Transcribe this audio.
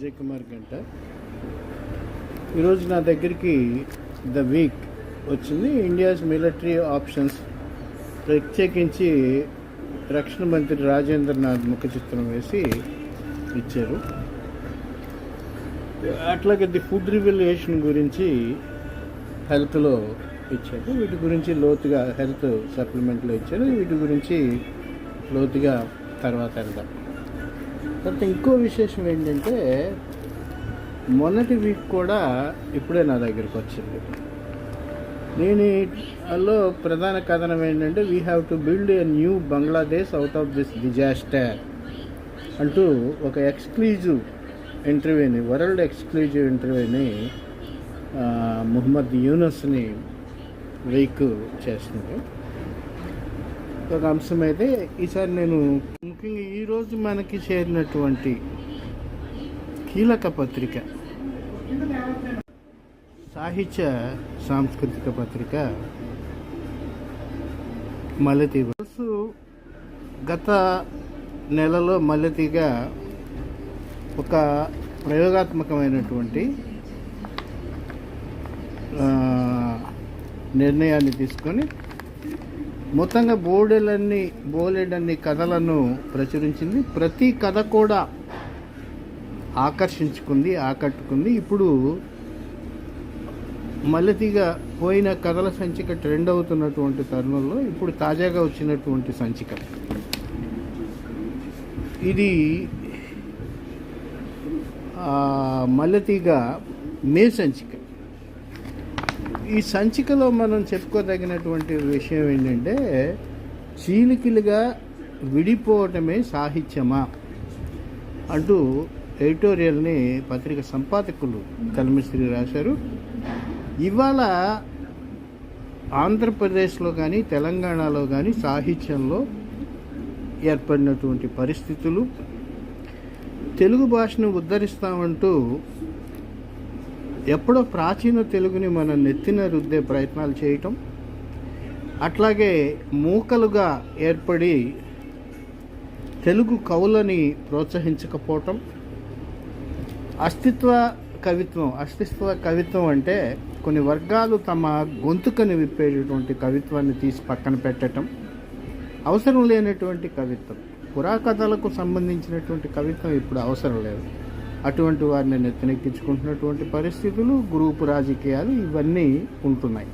విజయ్ కుమార్ గంట ఈరోజు నా దగ్గరికి ద వీక్ వచ్చింది. ఇండియాస్ మిలిటరీ ఆప్షన్స్ ప్రత్యేకించి రక్షణ మంత్రి రాజేంద్రనాథ్ ముఖ చిత్రం వేసి ఇచ్చారు. అట్లాగే ది ఫుడ్ రివల్యూషన్ గురించి హెల్త్లో ఇచ్చారు. వీటి గురించి లోతుగా హెల్త్ సప్లిమెంట్లో ఇచ్చారు. వీటి గురించి లోతుగా తర్వాత వెళ్దాం. తర్వాత ఇంకో విశేషం ఏంటంటే మొన్నటి వీక్ కూడా ఇప్పుడే నా దగ్గరికి వచ్చింది. నేను లో ప్రధాన కథనం ఏంటంటే we have to build a new Bangladesh out of this disaster అంటూ ఒక ఎక్స్క్లూజివ్ ఇంటర్వ్యూని వరల్డ్ ఎక్స్క్లూజివ్ ఇంటర్వ్యూని ముహమ్మద్ యూనస్ని వీక్ చేస్తుంది ఒక అంశం అయితే ఈసారి నేను ముఖ్యంగా ఈరోజు మనకి చేరినటువంటి కీలక పత్రిక సాహిత్య సాంస్కృతిక పత్రిక మల్లెతీగ. తెలుసు, గత నెలలో మల్లెతీగ ఒక ప్రయోగాత్మకమైనటువంటి నిర్ణయాన్ని తీసుకొని మొత్తంగా బోర్డులన్నీ బోలెడన్ని కథలను ప్రచురించింది. ప్రతి కథ కూడా ఆకర్షించుకుంది ఆకట్టుకుంది. ఇప్పుడు మల్లతిగా పోయిన కథల సంచిక ట్రెండ్ అవుతున్నటువంటి తరుణంలో ఇప్పుడు తాజాగా వచ్చినటువంటి సంచిక. ఇది మల్లతిగా మే సంచిక. ఈ సంచికలో మనం చెప్పుకోదగినటువంటి విషయం ఏంటంటే చీలికలుగా విడిపోవటమే సాహిత్యమా అంటూ ఎడిటోరియల్ని పత్రిక సంపాదకులు కల్మిశ్రీ రాశారు. ఇవాళ ఆంధ్రప్రదేశ్లో కానీ తెలంగాణలో కానీ సాహిత్యంలో ఏర్పడినటువంటి పరిస్థితులు తెలుగు భాషను ఉద్ధరిస్తామంటూ ఎప్పుడో ప్రాచీన తెలుగుని మనం నెత్తిన రుద్దే ప్రయత్నాలు చేయటం అట్లాగే మూకలుగా ఏర్పడి తెలుగు కవులని ప్రోత్సహించకపోవటం. అస్తిత్వ కవిత్వం అస్తిత్వ కవిత్వం అంటే కొన్ని వర్గాలు తమ గొంతుకని విప్పేటటువంటి కవిత్వాన్ని తీసి పక్కన పెట్టడం అవసరం లేనటువంటి కవిత్వం. పురాకథలకు సంబంధించినటువంటి కవిత్వం ఇప్పుడు అవసరం లేదు. అటువంటి వారిని నెత్తనెక్కించుకుంటున్నటువంటి పరిస్థితులు గ్రూపు రాజకీయాలు ఇవన్నీ ఉంటున్నాయి.